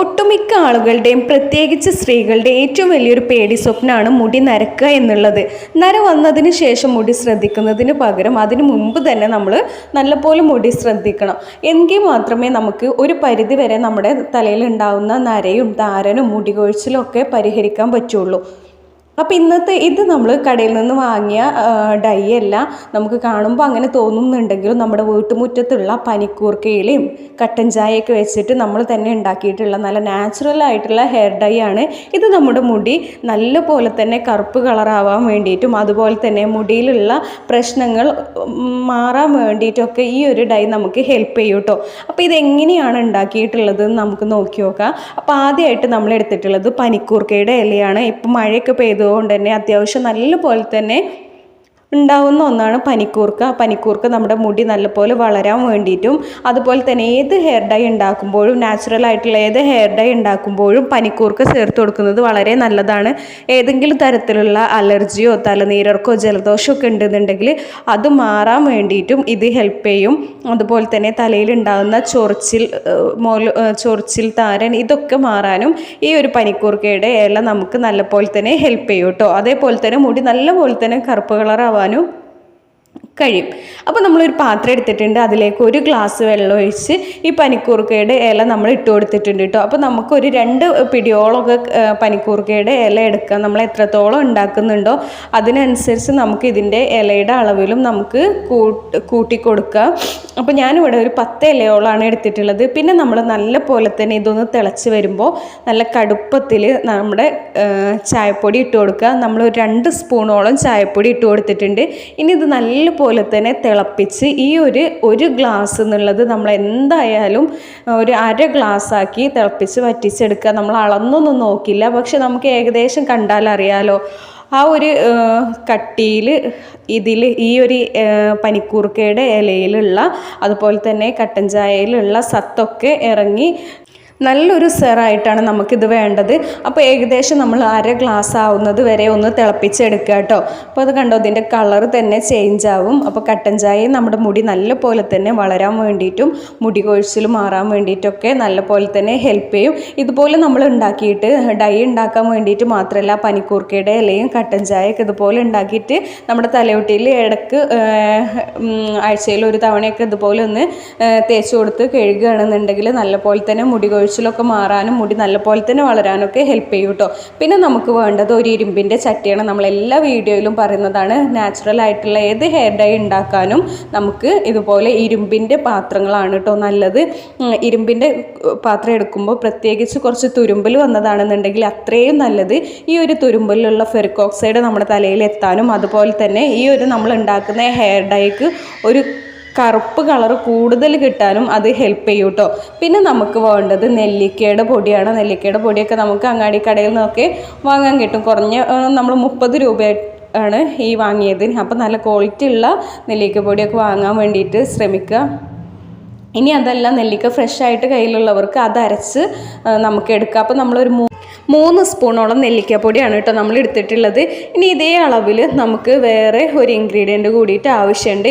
ഒട്ടുമിക്ക ആളുകളുടെയും പ്രത്യേകിച്ച് സ്ത്രീകളുടെ ഏറ്റവും വലിയൊരു പേടി സ്വപ്നമാണ് മുടി നരക്കുക എന്നുള്ളത്. നര വന്നതിന് ശേഷം മുടി ശ്രദ്ധിക്കുന്നതിന് പകരം അതിന് മുമ്പ് തന്നെ നമ്മൾ നല്ലപോലെ മുടി ശ്രദ്ധിക്കണം. എങ്കിൽ മാത്രമേ നമുക്ക് ഒരു പരിധി വരെ നമ്മുടെ തലയിൽ ഉണ്ടാകുന്ന നരയും താരനും മുടി കൊഴിച്ചിലും ഒക്കെ പരിഹരിക്കാൻ പറ്റുള്ളൂ. അപ്പോൾ ഇന്നത്തെ ഇത് നമ്മൾ കടയിൽ നിന്ന് വാങ്ങിയ ഡൈ അല്ല നമുക്ക് കാണുമ്പോൾ അങ്ങനെ തോന്നുന്നുണ്ടെങ്കിലും നമ്മുടെ വീട്ടുമുറ്റത്തുള്ള പനിക്കൂർക്കയിലയും കട്ടൻ ചായയൊക്കെ വെച്ചിട്ട് നമ്മൾ തന്നെ ഉണ്ടാക്കിയിട്ടുള്ള നല്ല നാച്ചുറൽ ആയിട്ടുള്ള ഹെയർ ഡൈ ആണ്. ഇത് നമ്മുടെ മുടി നല്ല പോലെ തന്നെ കറുപ്പ് കളറാവാൻ വേണ്ടിയിട്ടും അതുപോലെ തന്നെ മുടിയിലുള്ള പ്രശ്നങ്ങൾ മാറാൻ വേണ്ടിയിട്ടൊക്കെ ഈ ഒരു ഡൈ നമുക്ക് ഹെൽപ്പ് ചെയ്യും കേട്ടോ അപ്പോൾ ഇതെങ്ങനെയാണ് ഉണ്ടാക്കിയിട്ടുള്ളത് നമുക്ക് നോക്കി നോക്കാം. അപ്പോൾ ആദ്യമായിട്ട് നമ്മൾ എടുത്തിട്ടുള്ളത് പനിക്കൂർക്കയുടെ ഇലയാണ്. ഇപ്പം മഴയൊക്കെ പെയ്തുകൊണ്ട് തന്നെ അത്യാവശ്യം നല്ലപോലെ തന്നെ ഉണ്ടാവുന്ന ഒന്നാണ് പനിക്കൂർക്ക. പനിക്കൂർക്ക നമ്മുടെ മുടി നല്ലപോലെ വളരാൻ വേണ്ടിയിട്ടും അതുപോലെ തന്നെ ഏത് ഹെയർ ഡൈ ഉണ്ടാക്കുമ്പോഴും നാച്ചുറൽ ആയിട്ടുള്ള ഏത് ഹെയർ ഡൈ ഉണ്ടാക്കുമ്പോഴും പനിക്കൂർക്ക ചേർത്ത് കൊടുക്കുന്നത് വളരെ നല്ലതാണ്. ഏതെങ്കിലും തരത്തിലുള്ള അലർജിയോ തലനീരർക്കോ ജലദോഷമോ ഒക്കെ ഉണ്ടെന്നുണ്ടെങ്കിൽ അത് മാറാൻ വേണ്ടിയിട്ടും ഇത് ഹെൽപ്പ് ചെയ്യും. അതുപോലെ തന്നെ തലയിൽ ഉണ്ടാകുന്ന ചൊറിച്ചിൽ മോൽ ചൊറിച്ചിൽ താരൻ ഇതൊക്കെ മാറാനും ഈ ഒരു പനിക്കൂർക്കയുടെ ഇല നമുക്ക് നല്ലപോലെ തന്നെ ഹെൽപ്പ് ചെയ്യും കേട്ടോ. അതേപോലെ തന്നെ മുടി നല്ലപോലെ തന്നെ കറുപ്പ് കളറാവാനും കഴിയും. അപ്പോൾ നമ്മളൊരു പാത്രം എടുത്തിട്ടുണ്ട്. അതിലേക്ക് ഒരു ഗ്ലാസ് വെള്ളം ഒഴിച്ച് ഈ പനിക്കൂർക്കയുടെ ഇല നമ്മൾ ഇട്ട് കൊടുത്തിട്ടുണ്ട് കേട്ടോ. അപ്പോൾ നമുക്കൊരു രണ്ട് പിടിയോളമൊക്കെ പനിക്കൂർക്കയുടെ ഇല എടുക്കാം നമ്മൾ എത്രത്തോളം ഉണ്ടാക്കുന്നുണ്ടോ അതിനനുസരിച്ച് നമുക്ക് ഇതിന്റെ ഇലയുടെ അളവിലും നമുക്ക് കൂട്ടി കൊടുക്കാം അപ്പോൾ ഞാനിവിടെ ഒരു പത്ത് ഇലയോളാണ് എടുത്തിട്ടുള്ളത്. പിന്നെ നമ്മൾ നല്ല പോലെ തന്നെ ഇതൊന്ന് തിളച്ച് വരുമ്പോൾ നല്ല കടുപ്പത്തിൽ നമ്മുടെ ചായപ്പൊടി ഇട്ട് കൊടുക്കുക. നമ്മൾ ഒരു രണ്ട് സ്പൂണോളം ചായപ്പൊടി ഇട്ട് കൊടുത്തിട്ടുണ്ട്. ഇനി ഇത് നല്ല പോലെ തന്നെ തിളപ്പിച്ച് ഈ ഒരു ഒരു ഗ്ലാസ് എന്നുള്ളത് നമ്മൾ എന്തായാലും ഒരു അര ഗ്ലാസ് ആക്കി തിളപ്പിച്ച് വറ്റിച്ചെടുക്കുക. നമ്മൾ അളന്നൊന്നും നോക്കില്ല. പക്ഷെ നമുക്ക് ഏകദേശം കണ്ടാൽ അറിയാലോ ആ ഒരു കട്ടിയിൽ ഇതിൽ ഈ ഒരു പനിക്കൂർക്കയുടെ ഇലയിലുള്ള അതുപോലെ തന്നെ കട്ടൻ ചായയിലുള്ള സത്തൊക്കെ ഇറങ്ങി നല്ലൊരു സെറായിട്ടാണ് നമുക്കിത് വേണ്ടത്. അപ്പോൾ ഏകദേശം നമ്മൾ അര ഗ്ലാസ് ആവുന്നത് വരെ ഒന്ന് തിളപ്പിച്ചെടുക്കുക കേട്ടോ. അപ്പോൾ അത് കണ്ടോ ഇതിന്റെ കളർ തന്നെ ചേഞ്ച് ആവും. അപ്പോൾ കട്ടൻ ചായയും നമ്മുടെ മുടി നല്ല പോലെ തന്നെ വളരാൻ വേണ്ടിയിട്ടും മുടി കൊഴിച്ചിൽ മാറാൻ വേണ്ടിയിട്ടൊക്കെ നല്ല പോലെ തന്നെ ഹെൽപ്പ് ചെയ്യും. ഇതുപോലെ നമ്മൾ ഉണ്ടാക്കിയിട്ട് ഡൈ ഉണ്ടാക്കാൻ വേണ്ടിയിട്ട് മാത്രമല്ല പനിക്കൂർക്കയുടെ ഇലയും കട്ടൻ ചായയൊക്കെ ഇതുപോലെ ഉണ്ടാക്കിയിട്ട് നമ്മുടെ തലയൊട്ടിയിൽ ഇടയ്ക്ക് ആഴ്ചയിൽ ഒരു തവണയൊക്കെ ഇതുപോലെ ഒന്ന് തേച്ച് കൊടുത്ത് കഴുകുകയാണെന്നുണ്ടെങ്കിൽ നല്ല പോലെ തന്നെ മുടി കൊഴിച്ചിലൊക്കെ മാറാനും മുടി നല്ലപോലെ തന്നെ വളരാനൊക്കെ ഹെൽപ്പ് ചെയ്യും കേട്ടോ പിന്നെ നമുക്ക് വേണ്ടത് ഒരു ഇരുമ്പിന്റെ ചട്ടിയാണ്. നമ്മൾ എല്ലാ വീഡിയോയിലും പറയുന്നതാണ് നാച്ചുറൽ ആയിട്ടുള്ള ഏത് ഹെയർ ഡൈ ഉണ്ടാക്കാനും നമുക്ക് ഇതുപോലെ ഇരുമ്പിന്റെ പാത്രങ്ങളാണ് കേട്ടോ നല്ലത്. ഇരുമ്പിന്റെ പാത്രം എടുക്കുമ്പോൾ പ്രത്യേകിച്ച് കുറച്ച് തുരുമ്പൽ വന്നതാണെന്നുണ്ടെങ്കിൽ അത്രയും നല്ലത് ഈ ഒരു തുരുമ്പലിലുള്ള ഫെറിക് ഓക്സൈഡ് നമ്മുടെ തലയിൽ എത്താനും അതുപോലെ തന്നെ ഈ ഒരു നമ്മൾ ഉണ്ടാക്കുന്ന ഹെയർ ഡൈക്ക് ഒരു കറുപ്പ് കളർ കൂടുതൽ കിട്ടാനും അത് ഹെൽപ്പ് ചെയ്യും കേട്ടോ പിന്നെ നമുക്ക് വേണ്ടത് നെല്ലിക്കയുടെ പൊടിയാണ്. നെല്ലിക്കയുടെ പൊടിയൊക്കെ നമുക്ക് അങ്ങാടി കടയിൽ നിന്നൊക്കെ വാങ്ങാൻ കിട്ടും. കുറഞ്ഞ നമ്മൾ മുപ്പത് രൂപ ആണ് ഈ വാങ്ങിയത്. അപ്പം നല്ല ക്വാളിറ്റി ഉള്ള നെല്ലിക്ക പൊടിയൊക്കെ വാങ്ങാൻ വേണ്ടിയിട്ട് ശ്രമിക്കുക. ഇനി അതല്ല നെല്ലിക്ക ഫ്രഷ് ആയിട്ട് കയ്യിലുള്ളവർക്ക് അത് അരച്ച് നമുക്ക് എടുക്കാം. അപ്പോൾ നമ്മളൊരു മൂ മൂന്ന് സ്പൂണോളം നെല്ലിക്കപ്പൊടിയാണ് കേട്ടോ നമ്മൾ എടുത്തിട്ടുള്ളത്. ഇനി ഇതേ അളവിൽ നമുക്ക് വേറെ ഒരു ഇൻഗ്രീഡിയന്റ് കൂടിയിട്ട് ആവശ്യമുണ്ട്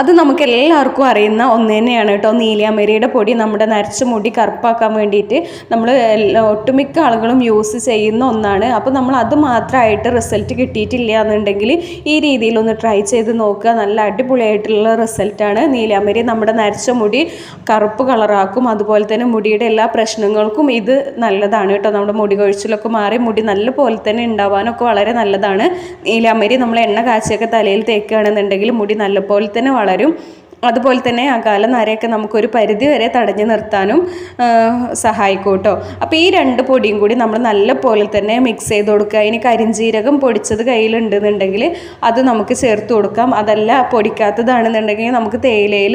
അത് നമുക്ക് എല്ലാവർക്കും അറിയുന്ന ഒന്ന് തന്നെയാണ് കേട്ടോ നീലിയാമരിയുടെ പൊടി. നമ്മുടെ നരച്ച മുടി കറുപ്പാക്കാൻ വേണ്ടിയിട്ട് നമ്മൾ ഒട്ടുമിക്ക ആളുകളും യൂസ് ചെയ്യുന്ന ഒന്നാണ്. അപ്പോൾ നമ്മൾ അത് മാത്രമായിട്ട് റിസൾട്ട് കിട്ടിയിട്ടില്ല എന്നുണ്ടെങ്കിൽ ഈ രീതിയിലൊന്ന് ട്രൈ ചെയ്ത് നോക്കുക. നല്ല അടിപൊളിയായിട്ടുള്ള റിസൾട്ടാണ് നീലാമരി നമ്മുടെ നരച്ച മുടി കറുപ്പ് കളറാക്കും. അതുപോലെ തന്നെ മുടിയുടെ എല്ലാ പ്രശ്നങ്ങൾക്കും ഇത് നല്ലതാണ് കേട്ടോ. നമ്മുടെ മുടി കൊഴിച്ചിലൊക്കെ മാറി മുടി നല്ല പോലെ തന്നെ ഉണ്ടാവാനൊക്കെ വളരെ നല്ലതാണ്. നീലാമരി നമ്മൾ എണ്ണ കാച്ചിയൊക്കെ തലയിൽ തേക്കുകയാണെന്നുണ്ടെങ്കിൽ മുടി നല്ലപോലെ തന്നെ വളരും. അതുപോലെ തന്നെ അകാല നരയൊക്കെ നമുക്കൊരു പരിധി വരെ തടഞ്ഞു നിർത്താനും ആ, സഹായിക്കും കേട്ടോ അപ്പോൾ ഈ രണ്ട് പൊടിയും കൂടി നമ്മൾ നല്ല പോലെ തന്നെ മിക്സ് ചെയ്ത് കൊടുക്കുക. ഇനി കരിഞ്ജീരകം പൊടിച്ചത് കയ്യിലുണ്ടെന്നുണ്ടെങ്കിൽ അത് നമുക്ക് ചേർത്ത് കൊടുക്കാം. അതല്ല പൊടിക്കാത്തതാണെന്നുണ്ടെങ്കിൽ നമുക്ക് തേയിലയിൽ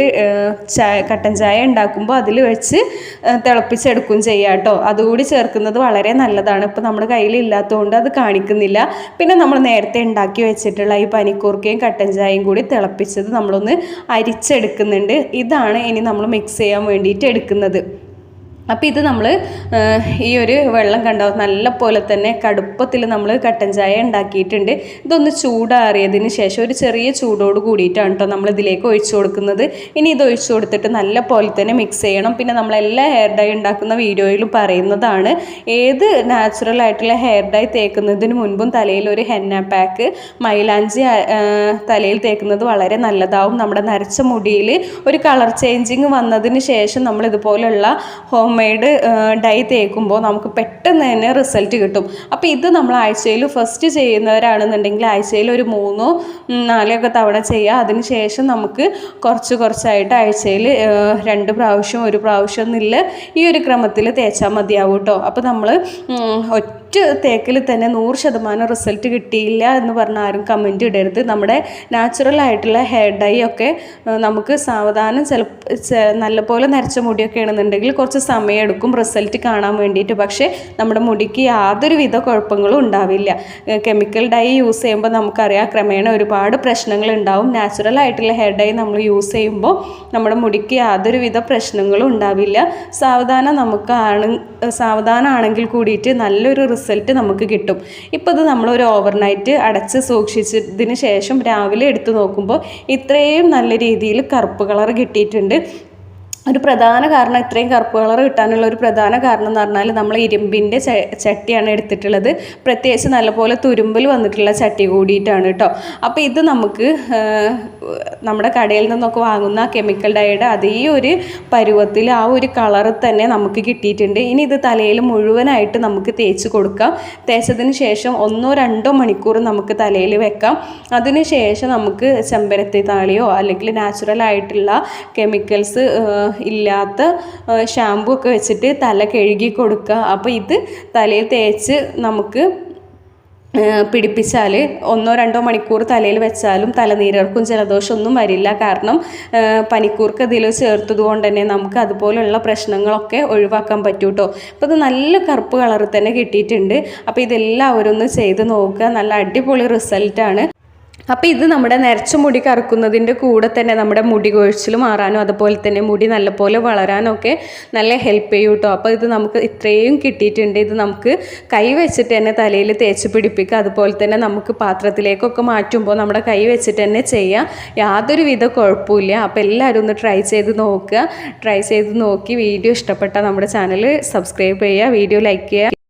ചായ കട്ടൻ ചായ ഉണ്ടാക്കുമ്പോൾ അതിൽ വെച്ച് ആ, തിളപ്പിച്ചെടുക്കും ചെയ്യാം കേട്ടോ. അതുകൂടി ചേർക്കുന്നത് വളരെ നല്ലതാണ്. ഇപ്പോൾ നമ്മുടെ കയ്യിൽ ഇല്ലാത്തതുകൊണ്ട് അത് കാണിക്കുന്നില്ല. പിന്നെ നമ്മൾ നേരത്തെ ഉണ്ടാക്കി വെച്ചിട്ടുള്ള ഈ പനിക്കൂർക്കയും കട്ടൻ ചായയും കൂടി തിളപ്പിച്ചത് നമ്മളൊന്ന് അരിച്ചെടുക്കുന്നുണ്ട് ഇതാണ് ഇനി നമ്മൾ മിക്സ് ചെയ്യാൻ വേണ്ടിയിട്ട് എടുക്കുന്നത്. അപ്പോൾ ഇത് നമ്മൾ ഈ ഒരു വെള്ളം കണ്ടോ? നല്ല പോലെ തന്നെ കടുപ്പത്തിൽ നമ്മൾ കട്ടൻ ചായ ഉണ്ടാക്കിയിട്ടുണ്ട്. ഇതൊന്ന് ചൂടാറിയതിന് ശേഷം ഒരു ചെറിയ ചൂടോട് കൂടിയിട്ടാണ് കേട്ടോ നമ്മൾ ഇതിലേക്ക് ഒഴിച്ചു കൊടുക്കുന്നത്. ഇനി ഇത് ഒഴിച്ചു കൊടുത്തിട്ട് നല്ല പോലെ തന്നെ മിക്സ് ചെയ്യണം. പിന്നെ നമ്മളെല്ലാ ഹെയർ ഡൈ ഉണ്ടാക്കുന്ന വീഡിയോയിലും പറയുന്നതാണ്. ഏത് നാച്ചുറൽ ആയിട്ടുള്ള ഹെയർ ഡൈ തേക്കുന്നതിന് മുൻപും തലയിൽ ഒരു ഹെന്ന പാക്ക് മൈലാഞ്ചി തലയിൽ തേക്കുന്നത് വളരെ നല്ലതാവും. നമ്മുടെ നരച്ച മുടിയിൽ ഒരു കളർ ചേഞ്ചിങ് വന്നതിന് ശേഷം നമ്മൾ ഇതുപോലുള്ള ഹോം മെയ്ഡ് ഡൈ തേക്കുമ്പോൾ നമുക്ക് പെട്ടെന്ന് തന്നെ റിസൾട്ട് കിട്ടും. അപ്പോൾ ഇത് നമ്മൾ ആഴ്ചയിൽ ഫസ്റ്റ് ചെയ്യുന്നവരാണെന്നുണ്ടെങ്കിൽ ആഴ്ചയിൽ ഒരു മൂന്നോ നാലോ ഒക്കെ തവണ ചെയ്യുക. അതിന് ശേഷം നമുക്ക് കുറച്ച് കുറച്ചായിട്ട് ആഴ്ചയിൽ രണ്ട് പ്രാവശ്യം ഒരു പ്രാവശ്യം എന്നില്ല ഈ ഒരു ക്രമത്തിൽ തേച്ചാൽ മതിയാവും കേട്ടോ. അപ്പോൾ നമ്മൾ ഒറ്റ തേക്കിൽ തന്നെ നൂറ് ശതമാനം റിസൾട്ട് കിട്ടിയില്ല എന്ന് പറഞ്ഞ ആരും കമന്റ് ഇടരുത്. നമ്മുടെ നാച്ചുറൽ ആയിട്ടുള്ള ഹെയർ ഡൈ ഒക്കെ നമുക്ക് സാവധാനം ചില നല്ലപോലെ നരച്ച മുടിയൊക്കെ ആണെന്നുണ്ടെങ്കിൽ കുറച്ച് സമയമെടുക്കും റിസൾട്ട് കാണാൻ വേണ്ടിയിട്ട്. പക്ഷേ നമ്മുടെ മുടിക്ക് യാതൊരു വിധ കുഴപ്പങ്ങളും ഉണ്ടാവില്ല. കെമിക്കൽ ഡൈ യൂസ് ചെയ്യുമ്പോൾ നമുക്കറിയാം ക്രമേണ ഒരുപാട് പ്രശ്നങ്ങൾ ഉണ്ടാവും. നാച്ചുറൽ ആയിട്ടുള്ള ഹെയർ ഡൈ നമ്മൾ യൂസ് ചെയ്യുമ്പോൾ നമ്മുടെ മുടിക്ക് യാതൊരു വിധ പ്രശ്നങ്ങളും ഉണ്ടാവില്ല. സാവധാനം നമുക്ക് ആണ് സാവധാനമാണെങ്കിൽ കൂടിയിട്ട് നല്ലൊരു റിസൾട്ട് നമുക്ക് കിട്ടും. ഇപ്പോൾ ഇത് നമ്മൾ ഒരു ഓവർനൈറ്റ് അടച്ച് സൂക്ഷിച്ചതിന് ശേഷം രാവിലെ എടുത്തു നോക്കുമ്പോൾ ഇത്രയും നല്ല രീതിയിൽ കറുപ്പ് കളർ കിട്ടിയിട്ടുണ്ട്. ഒരു പ്രധാന കാരണം ഇത്രയും കറുപ്പ് കളർ കിട്ടാനുള്ള ഒരു പ്രധാന കാരണം എന്ന് പറഞ്ഞാൽ നമ്മൾ ഇരുമ്പിന്റെ ചട്ടിയാണ് എടുത്തിട്ടുള്ളത്. പ്രത്യേകിച്ച് നല്ലപോലെ തുരുമ്പിൽ വന്നിട്ടുള്ള ചട്ടി കൂടിയിട്ടാണ് കേട്ടോ. അപ്പോൾ ഇത് നമുക്ക് നമ്മുടെ കടയിൽ നിന്നൊക്കെ വാങ്ങുന്ന കെമിക്കൽ ഡൈയുടെ അതേ ഒരു പരുവത്തിൽ ആ ഒരു കളർ തന്നെ നമുക്ക് കിട്ടിയിട്ടുണ്ട്. ഇനി ഇത് തലയിൽ മുഴുവനായിട്ട് നമുക്ക് തേച്ച് കൊടുക്കാം. തേച്ചതിന് ശേഷം ഒന്നോ രണ്ടോ മണിക്കൂർ നമുക്ക് തലയിൽ വെക്കാം. അതിന് ശേഷം നമുക്ക് ചെമ്പരത്തി താളിയോ അല്ലെങ്കിൽ നാച്ചുറൽ ആയിട്ടുള്ള കെമിക്കൽസ് ഇല്ലാത്ത ഷാമ്പു ഒക്കെ വെച്ചിട്ട് തല കഴുകി കൊടുക്കുക. അപ്പോൾ ഇത് തലയിൽ തേച്ച് നമുക്ക് പിടിപ്പിച്ചാൽ ഒന്നോ രണ്ടോ മണിക്കൂർ തലയിൽ വെച്ചാലും തലനീരർക്കും ജലദോഷമൊന്നും വരില്ല. കാരണം പനിക്കൂർക്ക് ഇതിൽ ചേർത്തത് കൊണ്ട് തന്നെ നമുക്ക് അതുപോലുള്ള പ്രശ്നങ്ങളൊക്കെ ഒഴിവാക്കാൻ പറ്റും കേട്ടോ അപ്പോൾ ഇത് നല്ല കറുപ്പ് കളറിൽ തന്നെ കിട്ടിയിട്ടുണ്ട്. അപ്പോൾ ഇതെല്ലാവരും ഒന്ന് ചെയ്ത് നോക്കുക. നല്ല അടിപൊളി റിസൾട്ടാണ്. അപ്പോൾ ഇത് നമ്മുടെ നരച്ച മുടി കറക്കുന്നതിന്റെ കൂടെ തന്നെ നമ്മുടെ മുടി കൊഴിച്ചിൽ മാറാനും അതുപോലെ തന്നെ മുടി നല്ലപോലെ വളരാനൊക്കെ നല്ല ഹെൽപ്പ് ചെയ്യും കേട്ടോ. അപ്പോൾ ഇത് നമുക്ക് ഇത്രയും കിട്ടിയിട്ടുണ്ട്. ഇത് നമുക്ക് കൈ വെച്ചിട്ട് തന്നെ തലയിൽ തേച്ച് പിടിപ്പിക്കുക. അതുപോലെ തന്നെ നമുക്ക് പാത്രത്തിലേക്കൊക്കെ മാറ്റുമ്പോൾ നമ്മുടെ കൈ വെച്ചിട്ട് തന്നെ ചെയ്യാം. യാതൊരു വിധ കുഴപ്പമില്ല അപ്പോൾ എല്ലാവരും ഒന്ന് ട്രൈ ചെയ്ത് നോക്കുക. ട്രൈ ചെയ്ത് നോക്കി. വീഡിയോ ഇഷ്ടപ്പെട്ടാൽ നമ്മുടെ ചാനൽ സബ്സ്ക്രൈബ് ചെയ്യുക. വീഡിയോ ലൈക്ക് ചെയ്യുക.